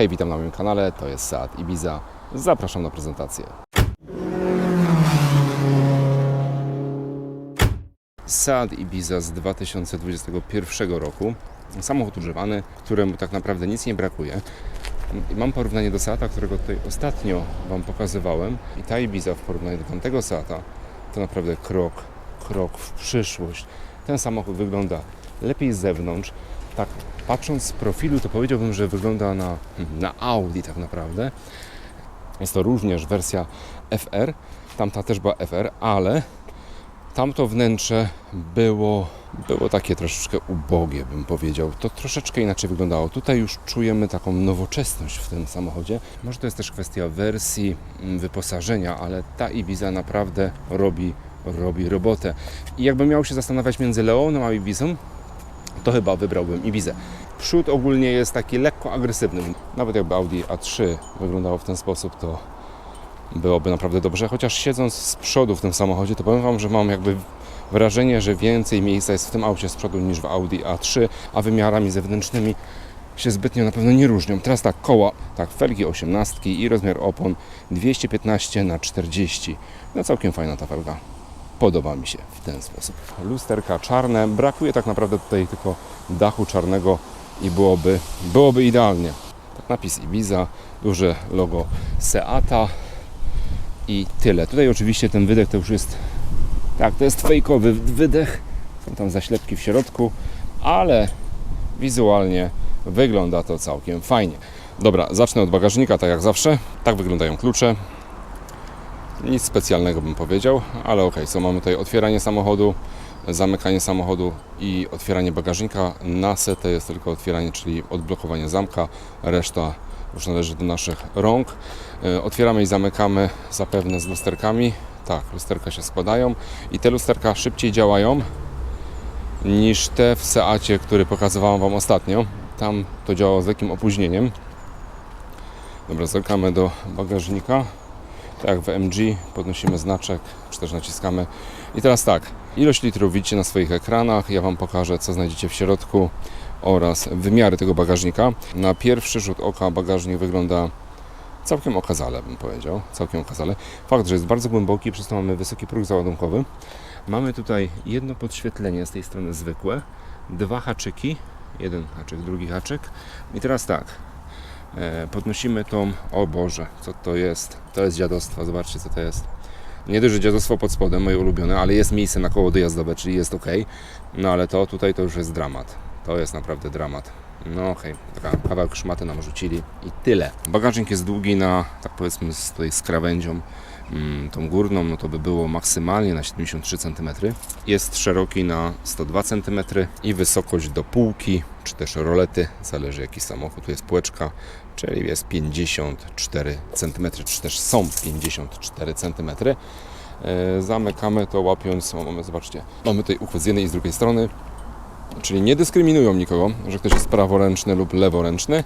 Hej, witam na moim kanale, to jest Seat Ibiza. Zapraszam na prezentację. Seat Ibiza z 2021 roku. Samochód używany, któremu tak naprawdę nic nie brakuje. Mam porównanie do Seata, którego tutaj ostatnio Wam pokazywałem. I ta Ibiza w porównaniu do tamtego Seata to naprawdę krok, krok w przyszłość. Ten samochód wygląda lepiej z zewnątrz. Tak, patrząc z profilu, to powiedziałbym, że wygląda na, na Audi tak naprawdę. Jest to również wersja FR. Tamta też była FR, ale tamto wnętrze było, było takie troszeczkę ubogie, bym powiedział. To troszeczkę inaczej wyglądało. Tutaj już czujemy taką nowoczesność w tym samochodzie. Może to jest też kwestia wersji, mm, wyposażenia, ale ta Ibiza naprawdę robi, robi robotę. I jakbym miał się zastanawiać między Leoną a Ibizą, to chyba wybrałbym Ibizę. Przód ogólnie jest taki lekko agresywny. Nawet jakby Audi A3 wyglądało w ten sposób, to byłoby naprawdę dobrze. Chociaż siedząc z przodu w tym samochodzie, to powiem Wam, że mam jakby wrażenie, że więcej miejsca jest w tym aucie z przodu niż w Audi A3, a wymiarami zewnętrznymi się zbytnio na pewno nie różnią. Teraz tak, koła, tak, felgi 18 i rozmiar opon 215 na 40 No całkiem fajna ta felga. Podoba mi się w ten sposób. Lusterka czarne, brakuje tak naprawdę tutaj tylko dachu czarnego i byłoby, byłoby idealnie. Tak, napis Ibiza, duże logo Seata i tyle. Tutaj oczywiście ten wydech to już jest, tak, to jest fejkowy wydech, są tam zaślepki w środku, ale wizualnie wygląda to całkiem fajnie. Dobra, zacznę od bagażnika, tak jak zawsze. Tak wyglądają klucze. Nic specjalnego bym powiedział, ale ok, co mamy tutaj otwieranie samochodu, zamykanie samochodu i otwieranie bagażnika. Na setę jest tylko otwieranie, czyli odblokowanie zamka, reszta już należy do naszych rąk. E, Otwieramy i zamykamy zapewne z lusterkami. Tak, lusterka się składają i te lusterka szybciej działają niż te w Seacie, który pokazywałem Wam ostatnio. Tam to działało z lekkim opóźnieniem. Dobra, zerkamy do bagażnika. Tak jak w MG podnosimy znaczek, czy też naciskamy. I teraz tak, ilość litrów widzicie na swoich ekranach. Ja Wam pokażę, co znajdziecie w środku oraz wymiary tego bagażnika. Na pierwszy rzut oka bagażnik wygląda całkiem okazale, bym powiedział. Całkiem okazale. Fakt, że jest bardzo głęboki, przez to mamy wysoki próg załadunkowy. Mamy tutaj jedno podświetlenie z tej strony zwykłe, dwa haczyki, jeden haczyk, drugi haczyk. I teraz tak, podnosimy tą, o Boże, co to jest? To jest dziadostwo, zobaczcie co to jest. Nie dość, że dziadostwo pod spodem, moje ulubione, ale jest miejsce na koło dojazdowe, czyli jest ok. No ale to tutaj to już jest dramat. To jest naprawdę dramat. No okej, taka kawałek szmaty nam rzucili i tyle. Bagażnik jest długi na, tak powiedzmy, z, tutaj z krawędzią tą górną, no to by było maksymalnie na 73 cm. Jest szeroki na 102 cm i wysokość do półki, czy też rolety, zależy jaki samochód, tu jest półeczka, czyli jest 54 cm, czy też są 54 cm. E, Zamykamy to łapiąc, mamy, zobaczcie, mamy tutaj uchwyt z jednej i z drugiej strony, czyli nie dyskryminują nikogo, że ktoś jest praworęczny lub leworęczny.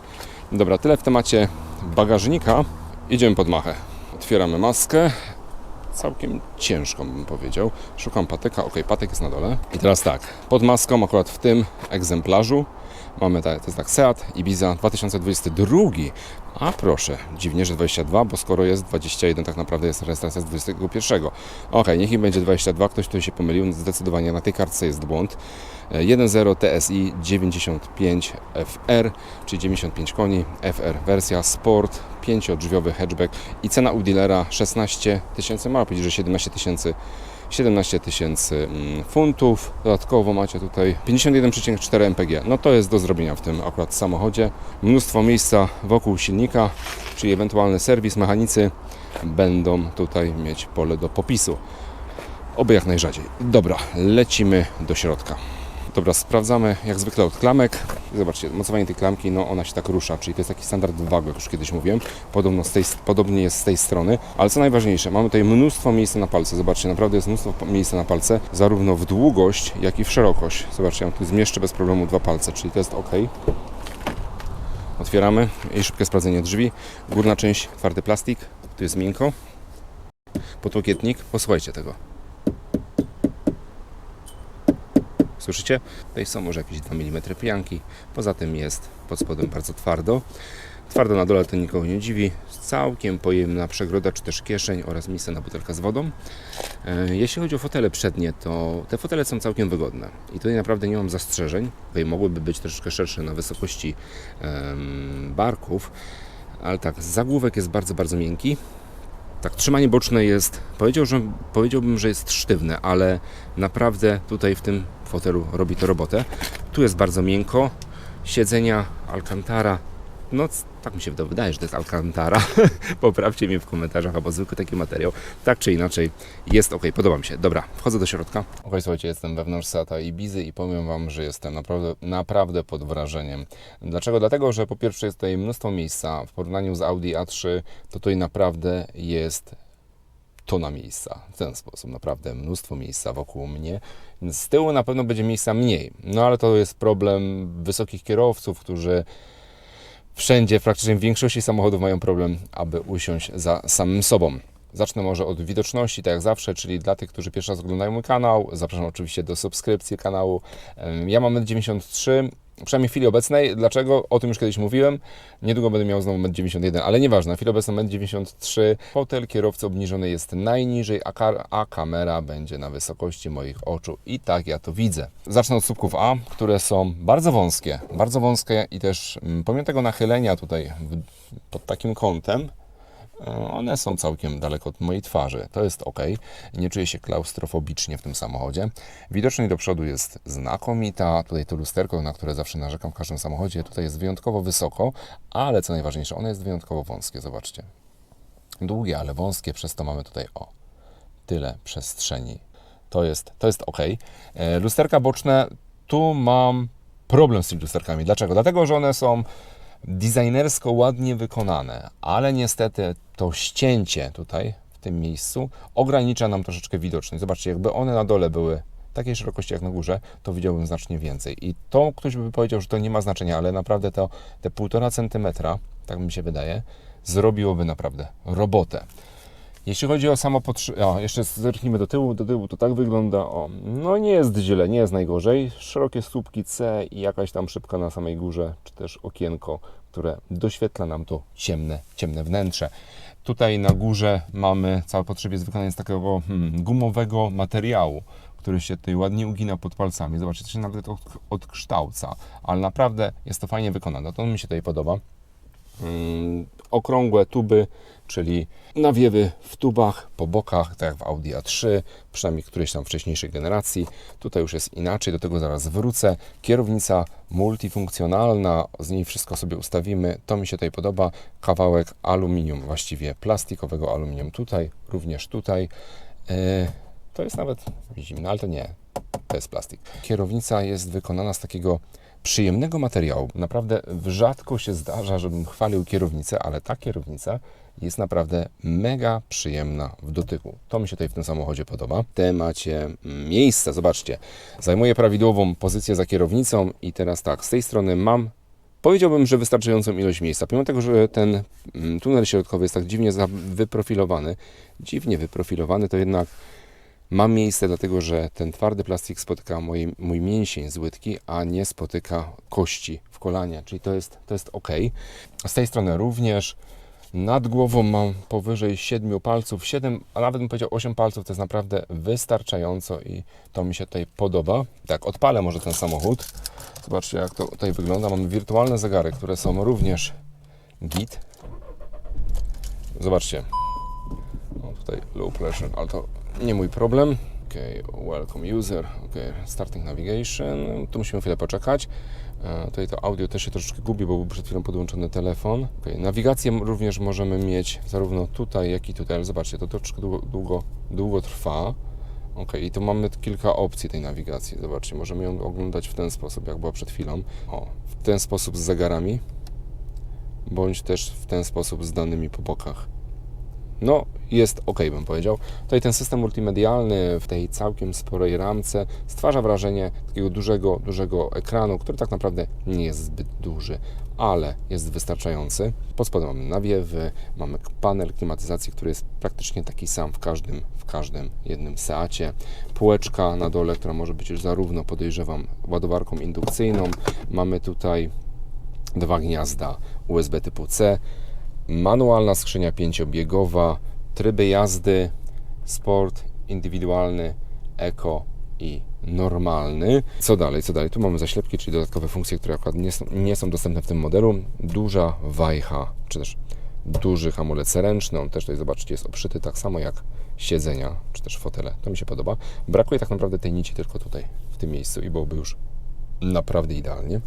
Dobra, tyle w temacie bagażnika. Idziemy pod machę. Otwieramy maskę. Całkiem ciężką bym powiedział. Szukam patyka. Ok, patyk jest na dole. I teraz tak, pod maską akurat w tym egzemplarzu mamy tak, to jest tak Seat Ibiza 2022. A proszę, dziwnie, że 22, bo skoro jest 21, tak naprawdę jest rejestracja z 21. Ok, niech im będzie 22, ktoś tutaj się pomylił, zdecydowanie na tej kartce jest błąd. 1.0 TSI 95 FR, czyli 95 koni, FR wersja Sport, 5-drzwiowy hatchback i cena u dealera 16 tysięcy, mało powiedzieć, że 17 tysięcy 17 tysięcy mm, funtów. Dodatkowo macie tutaj 51,4 MPG. No to jest do zrobienia w tym akurat samochodzie. Mnóstwo miejsca wokół silnika, czyli ewentualny serwis, mechanicy będą tutaj mieć pole do popisu. Oby jak najrzadziej. Dobra, lecimy do środka. Dobra, sprawdzamy jak zwykle od klamek. Zobaczcie, mocowanie tej klamki, no ona się tak rusza, czyli to jest taki standard wago, jak już kiedyś mówiłem. Podobno z tej, podobnie jest z tej strony, ale co najważniejsze, mamy tutaj mnóstwo miejsca na palce. Zobaczcie, naprawdę jest mnóstwo miejsca na palce, zarówno w długość, jak i w szerokość. Zobaczcie, ja tu zmieszczę bez problemu dwa palce, czyli to jest ok. Otwieramy i szybkie sprawdzenie drzwi. Górna część, twardy plastik, tu jest miękko. Podłokietnik, posłuchajcie tego. Słyszycie? Tutaj są może jakieś 2 mm pianki. Poza tym jest pod spodem bardzo twardo. Twardo na dole to nikogo nie dziwi. Całkiem pojemna przegroda czy też kieszeń oraz miejsce na butelkę z wodą. E, Jeśli chodzi o fotele przednie, to te fotele są całkiem wygodne i tutaj naprawdę nie mam zastrzeżeń. Okej, mogłyby być troszeczkę szersze na wysokości barków, ale tak, zagłówek jest bardzo, bardzo miękki. Tak, trzymanie boczne jest, powiedział, że, powiedziałbym, że jest sztywne, ale naprawdę tutaj w tym fotelu robi to robotę. Tu jest bardzo miękko, siedzenia Alcantara, no tak mi się wyda- wydaje, że to jest Alcantara. Poprawcie mnie w komentarzach, albo zwykły taki materiał. Tak czy inaczej, jest ok, podoba mi się. Dobra, wchodzę do środka. Ok, słuchajcie, jestem wewnątrz Seata Ibizy i powiem Wam, że jestem naprawdę, naprawdę pod wrażeniem. Dlaczego? Dlatego, że po pierwsze jest tutaj mnóstwo miejsca. W porównaniu z Audi A3 to tutaj naprawdę jest tona miejsca. W ten sposób naprawdę mnóstwo miejsca wokół mnie. Z tyłu na pewno będzie miejsca mniej. No ale to jest problem wysokich kierowców, którzy wszędzie, praktycznie w większości samochodów mają problem, aby usiąść za samym sobą. Zacznę może od widoczności, tak jak zawsze, czyli dla tych, którzy pierwszy raz oglądają mój kanał, zapraszam oczywiście do subskrypcji kanału. Ja mam 93, przynajmniej w chwili obecnej. Dlaczego? O tym już kiedyś mówiłem. Niedługo będę miał znowu 91, ale nieważne. W chwili obecnej 93. Fotel kierowcy obniżony jest najniżej, a, kar- a kamera będzie na wysokości moich oczu. I tak ja to widzę. Zacznę od słupków A, które są bardzo wąskie. Bardzo wąskie i też mm, pomimo tego nachylenia tutaj w, pod takim kątem, one są całkiem daleko od mojej twarzy. To jest ok. Nie czuję się klaustrofobicznie w tym samochodzie. Widoczność do przodu jest znakomita. Tutaj to lusterko, na które zawsze narzekam w każdym samochodzie, tutaj jest wyjątkowo wysoko, ale co najważniejsze, ono jest wyjątkowo wąskie. Zobaczcie. Długie, ale wąskie, przez to mamy tutaj o tyle przestrzeni. To jest, to jest ok. E, Lusterka boczne, tu mam problem z tymi lusterkami. Dlaczego? Dlatego, że one są designersko ładnie wykonane, ale niestety to ścięcie tutaj, w tym miejscu, ogranicza nam troszeczkę widoczność. Zobaczcie, jakby one na dole były takiej szerokości jak na górze, to widziałbym znacznie więcej. I to ktoś by powiedział, że to nie ma znaczenia, ale naprawdę to te 1,5 centymetra, tak mi się wydaje, zrobiłoby naprawdę robotę. Jeśli chodzi o samo podszy... O, jeszcze zerknijmy do tyłu. Do tyłu to tak wygląda. O, no nie jest źle, nie jest najgorzej. Szerokie słupki C i jakaś tam szybka na samej górze, czy też okienko, które doświetla nam to ciemne, ciemne wnętrze. Tutaj na górze mamy, cały potrzeb jest wykonany z takiego hmm, gumowego materiału, który się tutaj ładnie ugina pod palcami. Zobaczcie, to się nawet od, odkształca, ale naprawdę jest to fajnie wykonane. To mi się tutaj podoba okrągłe tuby, czyli nawiewy w tubach, po bokach, tak jak w Audi A3, przynajmniej którejś tam wcześniejszej generacji. Tutaj już jest inaczej, do tego zaraz wrócę. Kierownica multifunkcjonalna, z niej wszystko sobie ustawimy. To mi się tutaj podoba. Kawałek aluminium, właściwie plastikowego aluminium tutaj, również tutaj. Yy, to jest nawet zimne, ale to nie, to jest plastik. Kierownica jest wykonana z takiego przyjemnego materiału. Naprawdę rzadko się zdarza, żebym chwalił kierownicę, ale ta kierownica jest naprawdę mega przyjemna w dotyku. To mi się tutaj w tym samochodzie podoba. Te macie miejsce, zobaczcie. Zajmuję prawidłową pozycję za kierownicą i teraz tak, z tej strony mam Powiedziałbym, że wystarczającą ilość miejsca. Pomimo tego, że ten mm, tunel środkowy jest tak dziwnie wyprofilowany, dziwnie wyprofilowany, to jednak Mam miejsce, dlatego że ten twardy plastik spotyka mój, mój mięsień z łydki, a nie spotyka kości w kolanie, czyli to jest, to jest ok. Z tej strony również nad głową mam powyżej 7 palców, 7, a nawet bym powiedział 8 palców, to jest naprawdę wystarczająco i to mi się tutaj podoba. Tak, odpalę może ten samochód. Zobaczcie jak to tutaj wygląda. Mamy wirtualne zegary, które są również git. Zobaczcie, o, tutaj low pressure, ale to nie mój problem. Ok, welcome user, ok, starting navigation. Tu musimy chwilę poczekać. E, Tutaj to audio też się troszeczkę gubi, bo był przed chwilą podłączony telefon. Okay. Nawigację również możemy mieć zarówno tutaj, jak i tutaj, ale zobaczcie, to troszeczkę długo, długo, długo trwa. Ok, i tu mamy kilka opcji tej nawigacji. Zobaczcie, możemy ją oglądać w ten sposób, jak była przed chwilą. O, w ten sposób z zegarami, bądź też w ten sposób z danymi po bokach. No, jest ok, bym powiedział. Tutaj ten system multimedialny w tej całkiem sporej ramce stwarza wrażenie takiego dużego, dużego ekranu, który tak naprawdę nie jest zbyt duży, ale jest wystarczający. Pod spodem mamy nawiewy, mamy panel klimatyzacji, który jest praktycznie taki sam w każdym, w każdym jednym Seacie. Półeczka na dole, która może być już zarówno, podejrzewam, ładowarką indukcyjną. Mamy tutaj dwa gniazda USB typu C, manualna skrzynia pięciobiegowa, tryby jazdy, sport, indywidualny, eko i normalny. Co dalej, co dalej? Tu mamy zaślepki, czyli dodatkowe funkcje, które akurat nie są, nie są dostępne w tym modelu. Duża wajcha, czy też duży hamulec ręczny. On też tutaj, zobaczcie, jest obszyty tak samo jak siedzenia, czy też fotele. To mi się podoba. Brakuje tak naprawdę tej nici tylko tutaj, w tym miejscu i byłoby już naprawdę idealnie.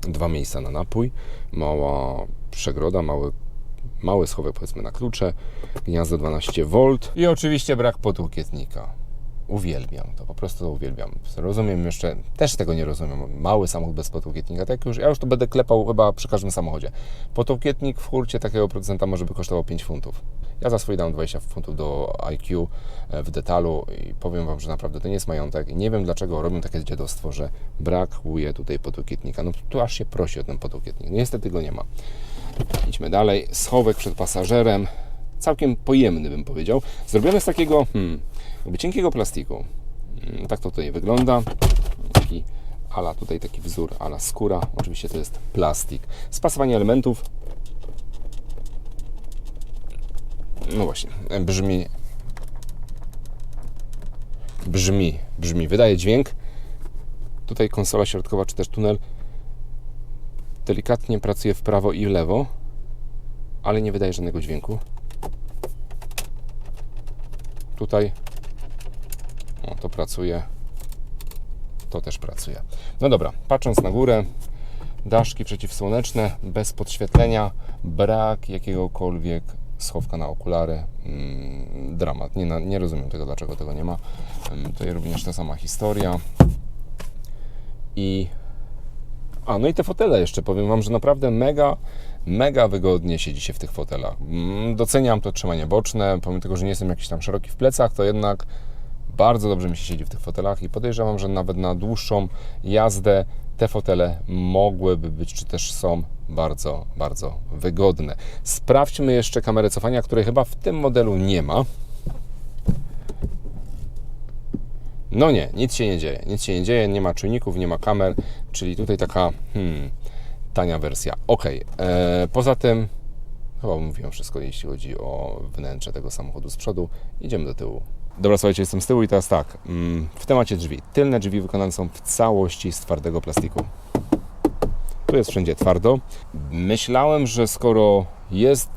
Dwa miejsca na napój, mała przegroda, mały mały schowek powiedzmy na klucze, gniazdo 12V i oczywiście brak podłokietnika. Uwielbiam to, po prostu to uwielbiam. Rozumiem jeszcze, też tego nie rozumiem, mały samochód bez podłokietnika, tak już, ja już to będę klepał chyba przy każdym samochodzie. Podłokietnik w hurcie takiego producenta może by kosztował 5 funtów. Ja za swój dam 20 funtów do IQ e, w detalu i powiem Wam, że naprawdę to nie jest majątek nie wiem dlaczego robią takie dziadostwo, że brakuje tutaj podłokietnika. No tu aż się prosi o ten podłokietnik. Niestety go nie ma. Idźmy dalej. Schowek przed pasażerem. Całkiem pojemny bym powiedział. Zrobiony z takiego hmm, cienkiego plastiku. Mm, Tak to tutaj wygląda. Taki ala tutaj taki wzór, ala skóra. Oczywiście to jest plastik. Spasowanie elementów. No właśnie, brzmi brzmi, brzmi, wydaje dźwięk. Tutaj konsola środkowa, czy też tunel delikatnie pracuje w prawo i w lewo, ale nie wydaje żadnego dźwięku. Tutaj o, to pracuje, to też pracuje. No dobra, patrząc na górę, daszki przeciwsłoneczne, bez podświetlenia, brak jakiegokolwiek schowka na okulary. Mm, dramat. Nie, nie rozumiem tego, dlaczego tego nie ma. Ym, Tutaj również ta sama historia. I a, no i te fotele jeszcze powiem Wam, że naprawdę mega, mega wygodnie siedzi się w tych fotelach. Mm, Doceniam to trzymanie boczne, pomimo tego, że nie jestem jakiś tam szeroki w plecach, to jednak bardzo dobrze mi się siedzi w tych fotelach i podejrzewam, że nawet na dłuższą jazdę te fotele mogłyby być, czy też są bardzo, bardzo wygodne. Sprawdźmy jeszcze kamerę cofania, której chyba w tym modelu nie ma. No nie, nic się nie dzieje. Nic się nie dzieje, nie ma czujników, nie ma kamer, czyli tutaj taka hmm, tania wersja. Ok, poza tym chyba mówiłem wszystko, jeśli chodzi o wnętrze tego samochodu z przodu. Idziemy do tyłu. Dobra, słuchajcie, jestem z tyłu i teraz tak. mm, W temacie drzwi. Tylne drzwi wykonane są w całości z twardego plastiku. Tu jest wszędzie twardo. Myślałem, że skoro jest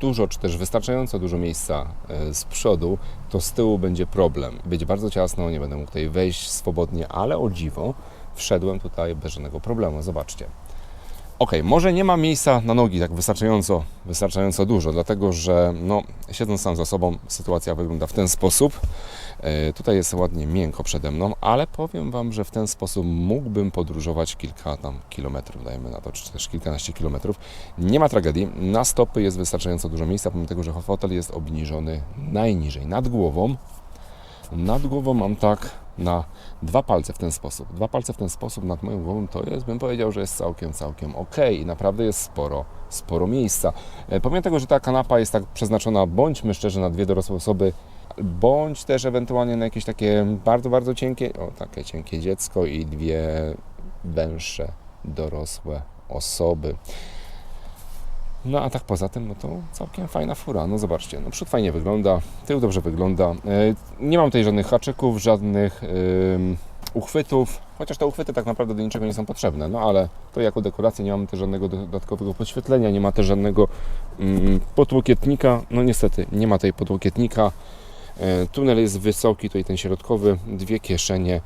dużo, czy też wystarczająco dużo miejsca e, z przodu, to z tyłu będzie problem. Będzie bardzo ciasno, nie będę mógł tutaj wejść swobodnie, ale o dziwo wszedłem tutaj bez żadnego problemu. Zobaczcie. Ok, może nie ma miejsca na nogi tak wystarczająco, wystarczająco dużo, dlatego że no, siedząc sam za sobą, sytuacja wygląda w ten sposób. E, tutaj jest ładnie miękko przede mną, ale powiem Wam, że w ten sposób mógłbym podróżować kilka tam kilometrów, dajmy na to, czy też kilkanaście kilometrów. Nie ma tragedii. Na stopy jest wystarczająco dużo miejsca, pomimo tego, że fotel jest obniżony najniżej nad głową. Nad głową mam tak na dwa palce w ten sposób. Dwa palce w ten sposób nad moją głową to jest, bym powiedział, że jest całkiem, całkiem ok. I naprawdę jest sporo, sporo miejsca. E, Pomimo tego, że ta kanapa jest tak przeznaczona, bądźmy szczerzy, na dwie dorosłe osoby, bądź też ewentualnie na jakieś takie bardzo, bardzo cienkie, o takie cienkie dziecko i dwie węższe dorosłe osoby. No a tak poza tym, no to całkiem fajna fura. No zobaczcie, no przód fajnie wygląda, tył dobrze wygląda. E, Nie mam tutaj żadnych haczyków, żadnych uchwytów, chociaż te uchwyty tak naprawdę do niczego nie są potrzebne, no ale to jako dekoracja nie mamy też żadnego dodatkowego podświetlenia, nie ma też żadnego podłokietnika. No niestety, nie ma tej podłokietnika. E, Tunel jest wysoki, tutaj ten środkowy, dwie kieszenie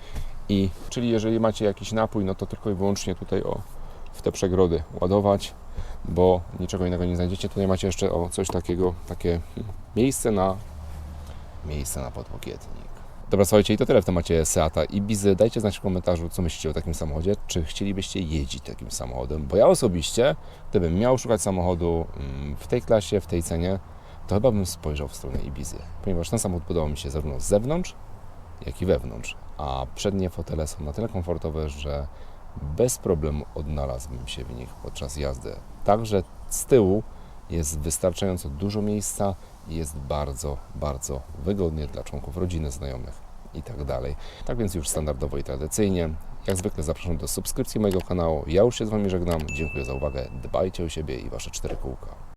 i, czyli jeżeli macie jakiś napój, no to tylko i wyłącznie tutaj o, w te przegrody ładować bo niczego innego nie znajdziecie. Tutaj macie jeszcze o coś takiego, takie miejsce na miejsce na podłokietnik. Dobra, słuchajcie, i to tyle w temacie Seata Ibizy. Dajcie znać w komentarzu, co myślicie o takim samochodzie. Czy chcielibyście jeździć takim samochodem? Bo ja osobiście, gdybym miał szukać samochodu mm, w tej klasie, w tej cenie, to chyba bym spojrzał w stronę Ibizy. Ponieważ ten samochód podobał mi się zarówno z zewnątrz, jak i wewnątrz. A przednie fotele są na tyle komfortowe, że bez problemu odnalazłbym się w nich podczas jazdy. Także z tyłu jest wystarczająco dużo miejsca i jest bardzo, bardzo wygodnie dla członków rodziny, znajomych i tak. Tak więc już standardowo i tradycyjnie Jak zwykle zapraszam do subskrypcji mojego kanału. Ja już się z Wami żegnam. Dziękuję za uwagę. Dbajcie o siebie i Wasze cztery kółka.